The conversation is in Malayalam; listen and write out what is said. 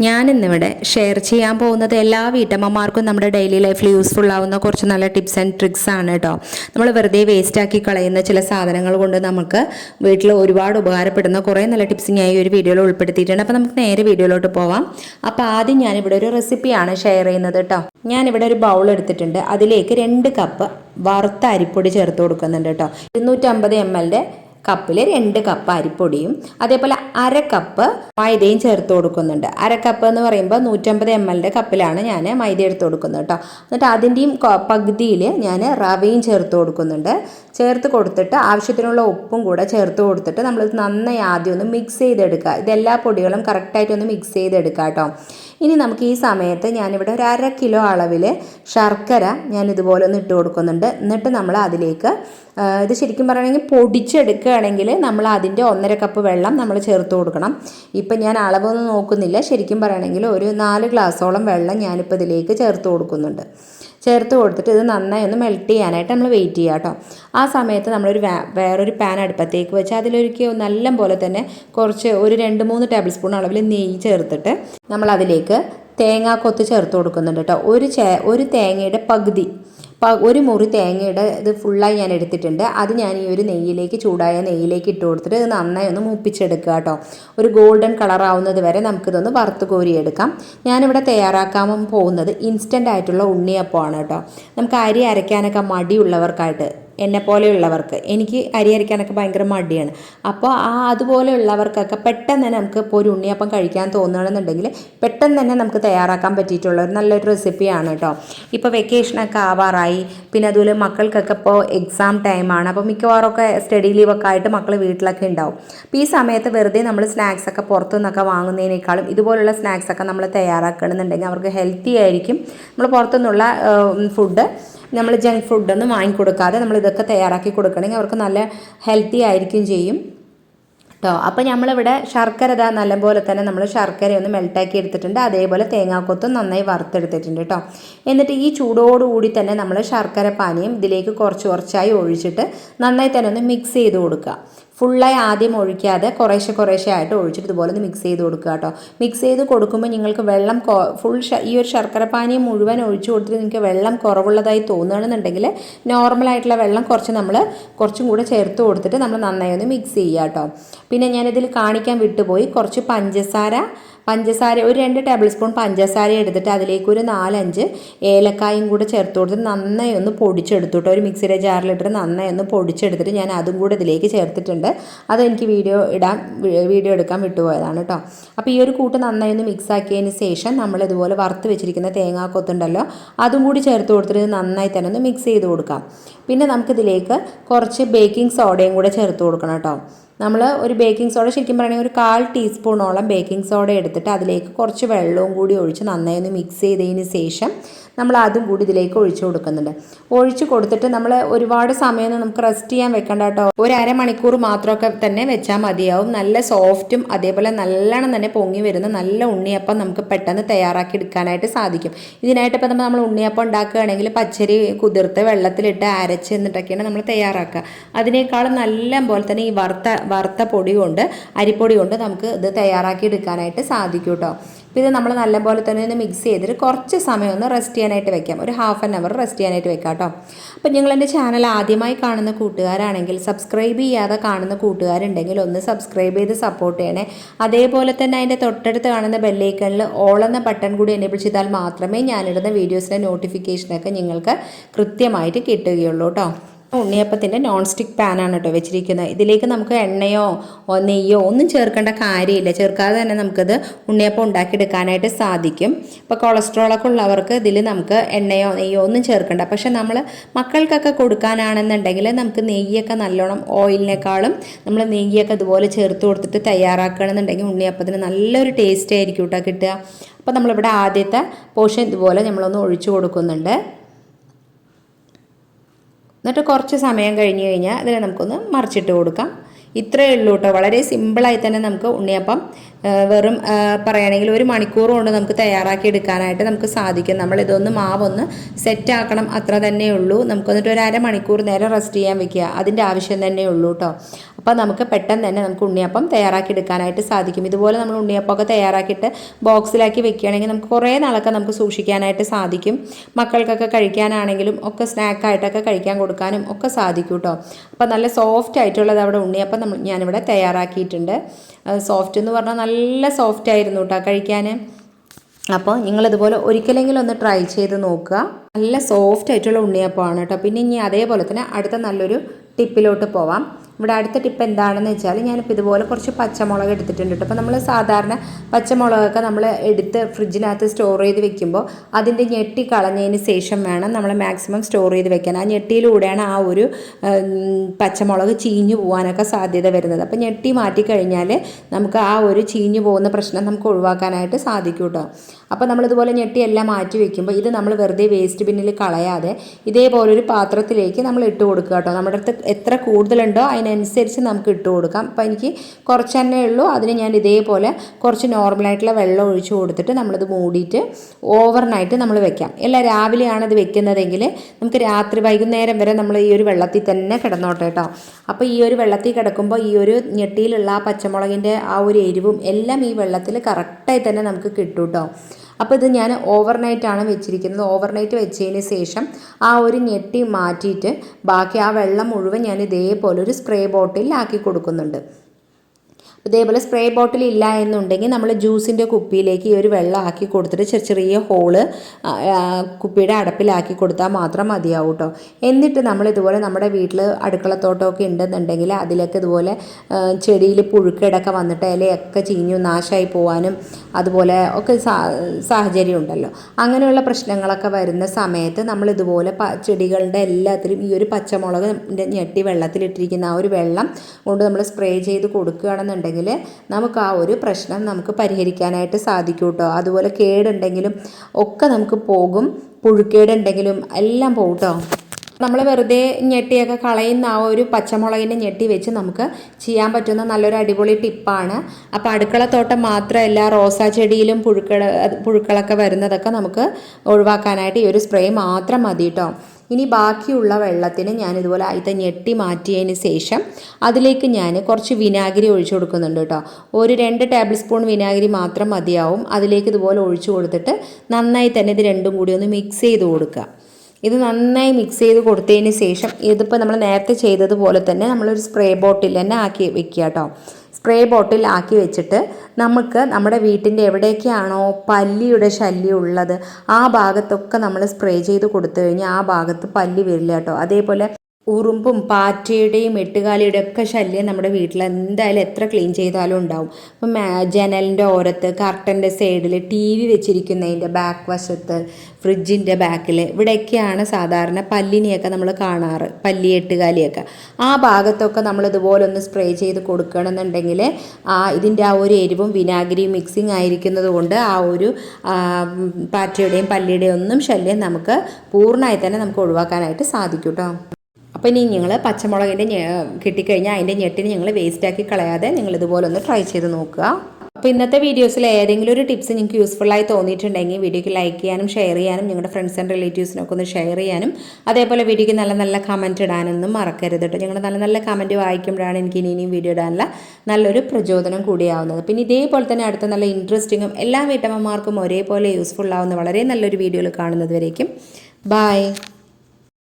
ഞാനിന്നിവിടെ ഷെയർ ചെയ്യാൻ പോകുന്നത് എല്ലാ വീട്ടമ്മമാർക്കും നമ്മുടെ ഡെയിലി ലൈഫിൽ യൂസ്ഫുൾ ആവുന്ന കുറച്ച് നല്ല ടിപ്സ് ആൻഡ് ട്രിക്സ് ആണ് കേട്ടോ നമ്മൾ വെറുതെ വേസ്റ്റ് ആക്കി കളയുന്ന ചില സാധനങ്ങൾ കൊണ്ട് നമുക്ക് വീട്ടിൽ ഒരുപാട് ഉപകാരപ്പെടുന്ന കുറേ നല്ല ടിപ്സ് ഞാൻ ഈ ഒരു വീഡിയോയിൽ ഉൾപ്പെടുത്തിയിട്ടുണ്ട്. അപ്പോൾ നമുക്ക് നേരെ വീഡിയോയിലോട്ട് പോവാം. അപ്പോൾ ആദ്യം ഞാനിവിടെ ഒരു റെസിപ്പിയാണ് ഷെയർ ചെയ്യുന്നത് കേട്ടോ ഞാനിവിടെ ഒരു ബൗൾ എടുത്തിട്ടുണ്ട്. അതിലേക്ക് രണ്ട് കപ്പ് വറുത്ത അരിപ്പൊടി ചേർത്ത് കൊടുക്കുന്നുണ്ട് കേട്ടോ ഇരുന്നൂറ്റമ്പത് എം എല്ലിന്റെ കപ്പിൽ രണ്ട് കപ്പ് അരിപ്പൊടിയും അതേപോലെ അര കപ്പ് മൈദയും ചേർത്ത് കൊടുക്കുന്നുണ്ട്. അര കപ്പ് എന്ന് പറയുമ്പോൾ നൂറ്റമ്പത് എം എല്ലിന്റെ കപ്പിലാണ് ഞാൻ മൈദ എടുത്ത് കൊടുക്കുന്നത് കേട്ടോ എന്നിട്ട് അതിന്റെയും പകുതിയിൽ ഞാൻ റവയും ചേർത്ത് കൊടുക്കുന്നുണ്ട്. ചേർത്ത് കൊടുത്തിട്ട് ആവശ്യത്തിനുള്ള ഉപ്പും കൂടെ ചേർത്ത് കൊടുത്തിട്ട് നമ്മൾ നന്നായി ആദ്യം ഒന്ന് മിക്സ് ചെയ്തെടുക്കുക. ഇതെല്ലാ പൊടികളും കറക്റ്റായിട്ട് ഒന്ന് മിക്സ് ചെയ്തെടുക്കുക കേട്ടോ ഇനി നമുക്ക് ഈ സമയത്ത് ഞാനിവിടെ ഒരു അര കിലോ അളവിൽ ശർക്കര ഞാൻ ഇതുപോലെ ഒന്ന് ഇട്ട് കൊടുക്കുന്നുണ്ട്. എന്നിട്ട് നമ്മൾ അതിലേക്ക് ഇത് ശരിക്കും പറയുകയാണെങ്കിൽ പൊടിച്ചെടുക്കുകയാണെങ്കിൽ നമ്മൾ അതിന്റെ ഒന്നര കപ്പ് വെള്ളം നമ്മൾ ചേർത്ത് കൊടുക്കണം. ഇപ്പം ഞാൻ അളവൊന്നും നോക്കുന്നില്ല. ശരിക്കും പറയുകയാണെങ്കിൽ ഒരു നാല് ഗ്ലാസ്സോളം വെള്ളം ഞാനിപ്പോൾ ഇതിലേക്ക് ചേർത്ത് കൊടുക്കുന്നുണ്ട്. ചേർത്ത് കൊടുത്തിട്ട് ഇത് നന്നായി ഒന്ന് മെൽറ്റ് ചെയ്യാനായിട്ട് നമ്മൾ വെയിറ്റ് ചെയ്യുക കേട്ടോ ആ സമയത്ത് നമ്മളൊരു വേറൊരു പാൻ അടുപ്പത്തേക്ക് വെച്ച് അതിലൊരിക്കൽ നല്ല പോലെ തന്നെ കുറച്ച് ഒരു രണ്ട് മൂന്ന് ടേബിൾ സ്പൂൺ അളവിൽ നെയ്യ് ചേർത്തിട്ട് നമ്മൾ അതിലേക്ക് തേങ്ങാക്കൊത്ത് ചേർത്ത് കൊടുക്കുന്നുണ്ട് കേട്ടോ ഒരു ചേ ഒരു തേങ്ങയുടെ പകുതി. ഒരു മുറി തേങ്ങയുടെ ഇത് ഫുള്ളായി ഞാൻ എടുത്തിട്ടുണ്ട്. അത് ഞാൻ ഈ ഒരു നെയ്യിലേക്ക് ചൂടായ നെയ്യിലേക്ക് ഇട്ട് കൊടുത്തിട്ട് ഇത് നന്നായി ഒന്ന് മൂപ്പിച്ചെടുക്കുക കേട്ടോ. ഒരു ഗോൾഡൻ കളർ ആവുന്നത് വരെ നമുക്കിതൊന്ന് വറുത്ത് കോരിയെടുക്കാം ഞാനിവിടെ തയ്യാറാക്കാൻ പോകുന്നത് ഇൻസ്റ്റന്റ് ആയിട്ടുള്ള ഉണ്ണിയപ്പമാണ് കേട്ടോ. നമുക്ക് അരി അരയ്ക്കാനൊക്കെ മടിയുള്ളവർക്കായിട്ട് എന്നെ പോലെയുള്ളവർക്ക്. എനിക്ക് അരി അരിക്കാനൊക്കെ ഭയങ്കര മടിയാണ്. അപ്പോൾ ആ അതുപോലെയുള്ളവർക്കൊക്കെ പെട്ടെന്ന് തന്നെ നമുക്ക് ഇപ്പോൾ ഒരു ഉണ്ണിയപ്പം കഴിക്കാൻ തോന്നുകയാണെന്നുണ്ടെങ്കിൽ പെട്ടെന്ന് തന്നെ നമുക്ക് തയ്യാറാക്കാൻ പറ്റിയിട്ടുള്ള ഒരു നല്ലൊരു റെസിപ്പിയാണ് കേട്ടോ ഇപ്പോൾ വെക്കേഷനൊക്കെ ആവാറായി. പിന്നെ അതുപോലെ മക്കൾക്കൊക്കെ ഇപ്പോൾ എക്സാം ടൈമാണ് അപ്പോൾ മിക്കവാറും ഒക്കെ സ്റ്റഡി ലീവൊക്കെ ആയിട്ട് മക്കൾ വീട്ടിലൊക്കെ ഉണ്ടാവും. അപ്പോൾ ഈ സമയത്ത് വെറുതെ നമ്മൾ സ്നാക്സ് ഒക്കെ പുറത്തു നിന്നൊക്കെ വാങ്ങുന്നതിനേക്കാളും ഇതുപോലുള്ള സ്നാക്സ് ഒക്കെ നമ്മൾ തയ്യാറാക്കണമെന്നുണ്ടെങ്കിൽ അവർക്ക് ഹെൽത്തി ആയിരിക്കും. നമ്മൾ പുറത്തുനിന്നുള്ള ഫുഡ് നമ്മൾ ജങ്ക് ഫുഡൊന്നും വാങ്ങിക്കൊടുക്കാതെ നമ്മൾ ഇതൊക്കെ തയ്യാറാക്കി കൊടുക്കണമെങ്കിൽ അവർക്ക് നല്ല ഹെൽത്തി ആയിരിക്കും ചെയ്യും. കേട്ടോ അപ്പോൾ നമ്മളിവിടെ ശർക്കര ഇതാ നല്ലപോലെ തന്നെ നമ്മൾ ശർക്കര ഒന്ന് മെൽട്ടാക്കി എടുത്തിട്ടുണ്ട്. അതേപോലെ തേങ്ങാക്കൊത്തും നന്നായി വറുത്തെടുത്തിട്ടുണ്ട് കേട്ടോ എന്നിട്ട് ഈ ചൂടോടുകൂടി തന്നെ നമ്മൾ ശർക്കര പാനീയം ഇതിലേക്ക് കുറച്ച് കുറച്ചായി ഒഴിച്ചിട്ട് നന്നായി തന്നെ ഒന്ന് മിക്സ് ചെയ്ത് കൊടുക്കുക. ഫുള്ളായി ആദ്യം ഒഴിക്കാതെ കുറേശ്ശെ കുറേശ്ശെ ആയിട്ട് ഒഴിച്ചിട്ട് ഇതുപോലെ ഒന്ന് മിക്സ് ചെയ്ത് കൊടുക്കുക കേട്ടോ. മിക്സ് ചെയ്ത് കൊടുക്കുമ്പോൾ നിങ്ങൾക്ക് വെള്ളം ഫുൾ ഈ ഒരു ശർക്കര പാനീയം മുഴുവൻ ഒഴിച്ചു കൊടുത്തിട്ട് നിങ്ങൾക്ക് വെള്ളം കുറവുള്ളതായി തോന്നുകയാണെന്നുണ്ടെങ്കിൽ നോർമലായിട്ടുള്ള വെള്ളം കുറച്ച് നമ്മൾ കുറച്ചും കൂടെ ചേർത്ത് കൊടുത്തിട്ട് നമ്മൾ നന്നായി ഒന്ന് മിക്സ് ചെയ്യുക കേട്ടോ. പിന്നെ ഞാനിതിൽ കാണിക്കാൻ വിട്ടുപോയി കുറച്ച് പഞ്ചസാര പഞ്ചസാര ഒരു രണ്ട് ടേബിൾ സ്പൂൺ പഞ്ചസാര എടുത്തിട്ട് അതിലേക്ക് ഒരു നാലഞ്ച് ഏലക്കായും കൂടെ ചേർത്ത് കൊടുത്തിട്ട് നന്നായി ഒന്ന് പൊടിച്ചെടുത്തുട്ടോ ഒരു മിക്സിയുടെ ജാറിലിട്ടിട്ട് നന്നായി ഒന്ന് പൊടിച്ചെടുത്തിട്ട് ഞാൻ അതും കൂടെ ഇതിലേക്ക് ചേർത്തിട്ടുണ്ട്. അതെനിക്ക് വീഡിയോ ഇടാൻ വീഡിയോ എടുക്കാൻ വിട്ടുപോയതാണ് കേട്ടോ അപ്പോൾ ഈ ഒരു കൂട്ട് നന്നായി ഒന്ന് മിക്സ് ആക്കിയതിന് ശേഷം നമ്മൾ ഇതുപോലെ വറുത്ത് വെച്ചിരിക്കുന്ന തേങ്ങാക്കൊത്തുണ്ടല്ലോ അതും കൂടി ചേർത്ത് കൊടുത്തിട്ട് നന്നായി തന്നെ ഒന്ന് മിക്സ് ചെയ്ത് കൊടുക്കാം. പിന്നെ നമുക്കിതിലേക്ക് കുറച്ച് ബേക്കിംഗ് സോഡയും കൂടെ ചേർത്ത് കൊടുക്കണം കേട്ടോ നമ്മൾ ഒരു ബേക്കിംഗ് സോഡ ശരിക്കും പറയുകയാണെങ്കിൽ ഒരു കാൽ ടീസ്പൂണോളം ബേക്കിംഗ് സോഡ എടുത്തിട്ട് അതിലേക്ക് കുറച്ച് വെള്ളവും കൂടി ഒഴിച്ച് നന്നായി ഒന്ന് മിക്സ് ചെയ്തതിന് ശേഷം നമ്മൾ അതും കൂടി ഇതിലേക്ക് ഒഴിച്ചു കൊടുക്കുന്നുണ്ട്. ഒഴിച്ച് കൊടുത്തിട്ട് നമ്മൾ ഒരുപാട് സമയമൊന്നും നമുക്ക് റെസ്റ്റ് ചെയ്യാൻ വെക്കണ്ട കേട്ടോ. ഒരു അരമണിക്കൂർ മാത്രമൊക്കെ തന്നെ വെച്ചാൽ മതിയാവും. നല്ല സോഫ്റ്റും അതേപോലെ നല്ലോണം തന്നെ പൊങ്ങി വരുന്ന നല്ല ഉണ്ണിയപ്പം നമുക്ക് പെട്ടെന്ന് തയ്യാറാക്കി എടുക്കാനായിട്ട് സാധിക്കും. ഇതിനായിട്ട് ഇപ്പം നമ്മൾ ഉണ്ണിയപ്പം ഉണ്ടാക്കുകയാണെങ്കിൽ പച്ചരി കുതിർത്ത് വെള്ളത്തിലിട്ട് അരച്ച് എന്നിട്ടൊക്കെയാണ് നമ്മൾ തയ്യാറാക്കുക. അതിനേക്കാളും നല്ല പോലെ തന്നെ ഈ വറുത്ത വറുത്ത പൊടി കൊണ്ട് അരിപ്പൊടി കൊണ്ട് നമുക്ക് ഇത് തയ്യാറാക്കി എടുക്കാനായിട്ട് സാധിക്കും കേട്ടോ അപ്പോൾ ഇത് നമ്മൾ നല്ലപോലെ തന്നെ ഒന്ന് മിക്സ് ചെയ്തിട്ട് കുറച്ച് സമയം ഒന്ന് റെസ്റ്റ് ചെയ്യാനായിട്ട് വെക്കാം. ഒരു ഹാഫ് ആൻ അവർ റെസ്റ്റ് ചെയ്യാനായിട്ട് വെക്കാം കേട്ടോ അപ്പോൾ നിങ്ങൾ എന്റെ ചാനൽ ആദ്യമായി കാണുന്ന കൂട്ടുകാരാണെങ്കിൽ സബ്സ്ക്രൈബ് ചെയ്യാതെ കാണുന്ന കൂട്ടുകാരുണ്ടെങ്കിൽ ഒന്ന് സബ്സ്ക്രൈബ് ചെയ്ത് സപ്പോർട്ട് ചെയ്യണേ. അതേപോലെ തന്നെ അതിന്റെ തൊട്ടടുത്ത് കാണുന്ന ബെല്ലൈക്കണിൽ ഓളെന്ന ബട്ടൺ കൂടി എനേബിൾ ചെയ്താൽ മാത്രമേ ഞാനിടുന്ന വീഡിയോസിന്റെ നോട്ടിഫിക്കേഷനൊക്കെ നിങ്ങൾക്ക് കൃത്യമായിട്ട് കിട്ടുകയുള്ളൂ കേട്ടോ ഉണ്ണിയപ്പത്തിന്റെ നോൺ സ്റ്റിക്ക് പാനാണ് കേട്ടോ വെച്ചിരിക്കുന്നത്. ഇതിലേക്ക് നമുക്ക് എണ്ണയോ നെയ്യോ ഒന്നും ചേർക്കേണ്ട കാര്യമില്ല. ചേർക്കാതെ തന്നെ നമുക്കത് ഉണ്ണിയപ്പം ഉണ്ടാക്കിയെടുക്കാനായിട്ട് സാധിക്കും. ഇപ്പോൾ കൊളസ്ട്രോളൊക്കെ ഉള്ളവർക്ക് ഇതിൽ നമുക്ക് എണ്ണയോ നെയ്യോ ഒന്നും ചേർക്കേണ്ട. പക്ഷെ നമ്മൾ മക്കൾക്കൊക്കെ കൊടുക്കാനാണെന്നുണ്ടെങ്കിൽ നമുക്ക് നെയ്യൊക്കെ നല്ലോണം ഓയിലിനേക്കാളും നമ്മൾ നെയ്യൊക്കെ ഇതുപോലെ ചേർത്ത് കൊടുത്തിട്ട് തയ്യാറാക്കുകയാണെന്നുണ്ടെങ്കിൽ ഉണ്ണിയപ്പത്തിന് നല്ലൊരു ടേസ്റ്റ് ആയിരിക്കും കേട്ടോ കിട്ടുക. അപ്പോൾ നമ്മളിവിടെ ആദ്യത്തെ പോർഷൻ ഇതുപോലെ നമ്മളൊന്ന് ഒഴിച്ചു കൊടുക്കുന്നുണ്ട്. എന്നിട്ട് കുറച്ച് സമയം കഴിഞ്ഞ് കഴിഞ്ഞാൽ അതിനെ നമുക്കൊന്ന് മറിച്ചിട്ട് കൊടുക്കാം. ഇത്രയേ ഉള്ളൂ കേട്ടോ വളരെ സിമ്പിളായി തന്നെ നമുക്ക് ഉണ്ണിയപ്പം വെറും പറയുകയാണെങ്കിൽ ഒരു മണിക്കൂർ കൊണ്ട് നമുക്ക് തയ്യാറാക്കി എടുക്കാനായിട്ട് നമുക്ക് സാധിക്കും. നമ്മൾ ഇതൊന്ന് മാവൊന്ന് സെറ്റ് ആക്കണം അത്ര തന്നെ ഉള്ളൂ. നമുക്ക് എന്നിട്ട് ഒരു അരമണിക്കൂർ നേരം റെസ്റ്റ് ചെയ്യാൻ വെക്കുക. അതിന്റെ ആവശ്യം തന്നെ ഉള്ളൂ കേട്ടോ അപ്പോൾ നമുക്ക് പെട്ടെന്ന് തന്നെ നമുക്ക് ഉണ്ണിയപ്പം തയ്യാറാക്കി എടുക്കാനായിട്ട് സാധിക്കും. ഇതുപോലെ നമ്മൾ ഉണ്ണിയപ്പമൊക്കെ തയ്യാറാക്കിയിട്ട് ബോക്സിലാക്കി വെക്കുകയാണെങ്കിൽ നമുക്ക് കുറേ നാളൊക്കെ നമുക്ക് സൂക്ഷിക്കാനായിട്ട് സാധിക്കും. മക്കൾക്കൊക്കെ കഴിക്കാനാണെങ്കിലും ഒക്കെ സ്നാക്കായിട്ടൊക്കെ കഴിക്കാൻ കൊടുക്കാനും ഒക്കെ സാധിക്കും കേട്ടോ അപ്പോൾ നല്ല സോഫ്റ്റ് ആയിട്ടുള്ളത് അവിടെ ഉണ്ണിയപ്പം നമ്മൾ ഞാനിവിടെ തയ്യാറാക്കിയിട്ടുണ്ട്. സോഫ്റ്റ് എന്ന് പറഞ്ഞാൽ നല്ല സോഫ്റ്റ് ആയിരുന്നു കേട്ടോ കഴിക്കാൻ അപ്പോൾ നിങ്ങളിതുപോലെ ഒരിക്കലെങ്കിലും ഒന്ന് ട്രൈ ചെയ്ത് നോക്കുക. നല്ല സോഫ്റ്റ് ആയിട്ടുള്ള ഉണ്ണിയപ്പമാണ് കേട്ടോ പിന്നെ ഇനി അതേപോലെ തന്നെ അടുത്ത നല്ലൊരു ടിപ്പിലോട്ട് പോവാം. ഇവിടെ അടുത്ത ടിപ്പ് എന്താണെന്ന് വെച്ചാൽ ഞാനിപ്പോൾ ഇതുപോലെ കുറച്ച് പച്ചമുളക് എടുത്തിട്ടുണ്ട് കേട്ടോ. അപ്പോൾ നമ്മൾ സാധാരണ പച്ചമുളകൊക്കെ നമ്മൾ എടുത്ത് ഫ്രിഡ്ജിനകത്ത് സ്റ്റോർ ചെയ്ത് വെക്കുമ്പോൾ അതിന്റെ ഞെട്ടി കളഞ്ഞതിന് ശേഷം വേണം നമ്മൾ മാക്സിമം സ്റ്റോർ ചെയ്ത് വെക്കാൻ. ആ ഞെട്ടിയിലൂടെയാണ് ആ ഒരു പച്ചമുളക് ചീഞ്ഞു പോകാനൊക്കെ സാധ്യത വരുന്നത്. അപ്പോൾ ഞെട്ടി മാറ്റിക്കഴിഞ്ഞാൽ നമുക്ക് ആ ഒരു ചീഞ്ഞു പോകുന്ന പ്രശ്നം നമുക്ക് ഒഴിവാക്കാനായിട്ട് സാധിക്കും കേട്ടോ. അപ്പോൾ നമ്മളിതുപോലെ ഞെട്ടി എല്ലാം മാറ്റി വെക്കുമ്പോൾ ഇത് നമ്മൾ വെറുതെ വേസ്റ്റ് ബിന്നിൽ കളയാതെ ഇതേപോലെ ഒരു പാത്രത്തിലേക്ക് നമ്മൾ ഇട്ട് കൊടുക്കുക കേട്ടോ. നമ്മുടെ അടുത്ത് എത്ര കൂടുതലുണ്ടോ അതിനനുസരിച്ച് നമുക്ക് ഇട്ട് കൊടുക്കാം. അപ്പോൾ എനിക്ക് കുറച്ച് തന്നെ ഉള്ളൂ. അതിന് ഞാൻ ഇതേപോലെ കുറച്ച് നോർമലായിട്ടുള്ള വെള്ളം ഒഴിച്ച് കൊടുത്തിട്ട് നമ്മളിത് മൂടിയിട്ട് ഓവർനൈറ്റ് നമ്മൾ വെക്കാം. അല്ല രാവിലെയാണ് ഇത് വെക്കുന്നതെങ്കിൽ നമുക്ക് രാത്രി വൈകുന്നേരം വരെ നമ്മൾ ഈ ഒരു വെള്ളത്തിൽ തന്നെ കിടന്നോട്ടെ കേട്ടോ. അപ്പോൾ ഈ ഒരു വെള്ളത്തിൽ കിടക്കുമ്പോൾ ഈ ഒരു ഞെട്ടിയിലുള്ള ആ പച്ചമുളകിന്റെ ആ ഒരു എരിവും എല്ലാം ഈ വെള്ളത്തിൽ കറക്റ്റായി തന്നെ നമുക്ക് കിട്ടും കേട്ടോ. അപ്പോൾ ഇത് ഞാൻ ഓവർനൈറ്റ് ആണ് വെച്ചിരിക്കുന്നത്. ഓവർനൈറ്റ് വെച്ചതിന് ശേഷം ആ ഒരു ഞെട്ടി മാറ്റിയിട്ട് ബാക്കി ആ വെള്ളം മുഴുവൻ ഞാൻ ഇതേപോലെ ഒരു സ്പ്രേ ബോട്ടിലാക്കി കൊടുക്കുന്നുണ്ട്. ഇതേപോലെ സ്പ്രേ ബോട്ടിൽ ഇല്ല എന്നുണ്ടെങ്കിൽ നമ്മൾ ജ്യൂസിന്റെ കുപ്പിയിലേക്ക് ഈ ഒരു വെള്ളം ആക്കി കൊടുത്തിട്ട് ചെറിയ ചെറിയ ഹോൾ കുപ്പിയുടെ അടപ്പിലാക്കി കൊടുത്താൽ മാത്രം മതിയാവും കേട്ടോ എന്നിട്ട് നമ്മൾ ഇതുപോലെ നമ്മുടെ വീട്ടിൽ അടുക്കളത്തോട്ടമൊക്കെ ഉണ്ടെന്നുണ്ടെങ്കിൽ അതിലൊക്കെ ഇതുപോലെ ചെടിയിൽ പുഴുക്കേടൊക്കെ വന്നിട്ട് ഇലയൊക്കെ ചീഞ്ഞു നാശമായി പോകാനും അതുപോലെ ഒക്കെ സാഹചര്യം ഉണ്ടല്ലോ. അങ്ങനെയുള്ള പ്രശ്നങ്ങളൊക്കെ വരുന്ന സമയത്ത് നമ്മൾ ഇതുപോലെ ചെടികളുടെ എല്ലാത്തിലും ഈ ഒരു പച്ചമുളക് ഞെട്ടി വെള്ളത്തിലിട്ടിരിക്കുന്ന ആ ഒരു വെള്ളം കൊണ്ട് നമ്മൾ സ്പ്രേ ചെയ്ത് കൊടുക്കുകയാണെന്നുണ്ടെങ്കിൽ നമുക്ക് ആ ഒരു പ്രശ്നം നമുക്ക് പരിഹരിക്കാനായിട്ട് സാധിക്കും കേട്ടോ. അതുപോലെ കേടുണ്ടെങ്കിലും ഒക്കെ നമുക്ക് പോകും. പുഴുക്കേടുണ്ടെങ്കിലും എല്ലാം പോകും കേട്ടോ. നമ്മൾ വെറുതെ ഞെട്ടിയൊക്കെ കളയുന്ന ആ ഒരു പച്ചമുളകിന്റെ ഞെട്ടി വെച്ച് നമുക്ക് ചെയ്യാൻ പറ്റുന്ന നല്ലൊരു അടിപൊളി ടിപ്പാണ്. അപ്പോൾ അടുക്കളത്തോട്ടം മാത്രമല്ല റോസാ ചെടിയിലും പുഴുക്കൾ പുഴുക്കളൊക്കെ വരുന്നതൊക്കെ നമുക്ക് ഒഴിവാക്കാനായിട്ട് ഈ ഒരു സ്പ്രേ മാത്രം മതി കേട്ടോ. ഇനി ബാക്കിയുള്ള വെള്ളത്തിന് ഞാൻ ഇതുപോലെ ആദ്യത്തെ ഞെട്ടി മാറ്റിയതിന് ശേഷം അതിലേക്ക് ഞാൻ കുറച്ച് വിനാഗിരി ഒഴിച്ചു കൊടുക്കുന്നുണ്ട് കേട്ടോ. ഒരു രണ്ട് ടേബിൾ സ്പൂൺ വിനാഗിരി മാത്രം മതിയാവും. അതിലേക്ക് ഇതുപോലെ ഒഴിച്ചു കൊടുത്തിട്ട് നന്നായി തന്നെ ഇത് രണ്ടും കൂടി ഒന്ന് മിക്സ് ചെയ്ത് കൊടുക്കുക. ഇത് നന്നായി മിക്സ് ചെയ്ത് കൊടുത്തതിന് ശേഷം ഇതിപ്പോൾ നമ്മൾ നേരത്തെ ചെയ്തതുപോലെ തന്നെ നമ്മളൊരു സ്പ്രേ ബോട്ടിൽ തന്നെ ആക്കി വെക്കുക കേട്ടോ. സ്പ്രേ ബോട്ടിൽ ആക്കി വെച്ചിട്ട് നമുക്ക് നമ്മുടെ വീട്ടിന്റെ എവിടെയൊക്കെയാണോ പല്ലിയുടെ ശല്യം ഉള്ളത് ആ ഭാഗത്തൊക്കെ നമ്മൾ സ്പ്രേ ചെയ്ത് കൊടുത്തു കഴിഞ്ഞാൽ ആ ഭാഗത്ത് പല്ലി വരില്ല കേട്ടോ. അതേപോലെ ഉറുമ്പും പാറ്റയുടെയും എട്ടുകാലിയുടെ ഒക്കെ ശല്യം നമ്മുടെ വീട്ടിൽ എന്തായാലും എത്ര ക്ലീൻ ചെയ്താലും ഉണ്ടാവും. അപ്പം ജനലിന്റെ ഓരത്ത് കർട്ടന്റെ സൈഡിൽ ടി വി വെച്ചിരിക്കുന്നതിന്റെ ബാക്ക് വശത്ത് ഫ്രിഡ്ജിന്റെ ബാക്കിൽ ഇവിടെയൊക്കെയാണ് സാധാരണ പല്ലിനെയൊക്കെ നമ്മൾ കാണാറ് പല്ലി എട്ടുകാലിയൊക്കെ. ആ ഭാഗത്തൊക്കെ നമ്മൾ ഇതുപോലെ ഒന്ന് സ്പ്രേ ചെയ്ത് കൊടുക്കണമെന്നുണ്ടെങ്കിൽ ആ ഇതിന്റെ ആ ഒരു എരിവും വിനാഗിരിയും മിക്സിങ് ആയിരിക്കുന്നത് കൊണ്ട് ആ ഒരു പാറ്റയുടെയും പല്ലിയുടെയും ഒന്നും ശല്യം നമുക്ക് പൂർണമായി തന്നെ നമുക്ക് ഒഴിവാക്കാനായിട്ട് സാധിക്കും കേട്ടോ അപ്പോൾ ഇനി നിങ്ങൾ പച്ചമുളകിന്റെ കിട്ടിക്കഴിഞ്ഞാൽ അതിന്റെ ഞെട്ടിന് ഞങ്ങൾ വേസ്റ്റാക്കി കളയാതെ നിങ്ങൾ ഇതുപോലെ ഒന്ന് ട്രൈ ചെയ്ത് നോക്കുക. അപ്പോൾ ഇന്നത്തെ വീഡിയോസിൽ ഏതെങ്കിലും ഒരു ടിപ്സ് നിങ്ങൾക്ക് യൂസ്ഫുള്ളായി തോന്നിയിട്ടുണ്ടെങ്കിൽ വീഡിയോയ്ക്ക് ലൈക്ക് ചെയ്യാനും ഷെയർ ചെയ്യാനും നിങ്ങളുടെ ഫ്രണ്ട്സ് ആൻഡ് റിലേറ്റീവ്സിനൊക്കെ ഒന്ന് ഷെയർ ചെയ്യാനും അതേപോലെ വീഡിയോയ്ക്ക് നല്ല നല്ല കമന്റ് ഇടാനൊന്നും മറക്കരുത് കേട്ടോ ഞങ്ങൾ നല്ല നല്ല കമന്റ് വായിക്കുമ്പോഴാണ് എനിക്ക് ഇനി ഇനിയും വീഡിയോ ഇടാനുള്ള നല്ലൊരു പ്രചോദനം കൂടിയാവുന്നത്. പിന്നെ ഇതേപോലെ തന്നെ അടുത്ത നല്ല ഇൻട്രസ്റ്റിങ്ങും എല്ലാ വീട്ടമ്മമാർക്കും ഒരേപോലെ യൂസ്ഫുൾ ആവുന്ന വളരെ നല്ലൊരു വീഡിയോയിൽ കാണുന്നത് വരേക്കും. ബായ്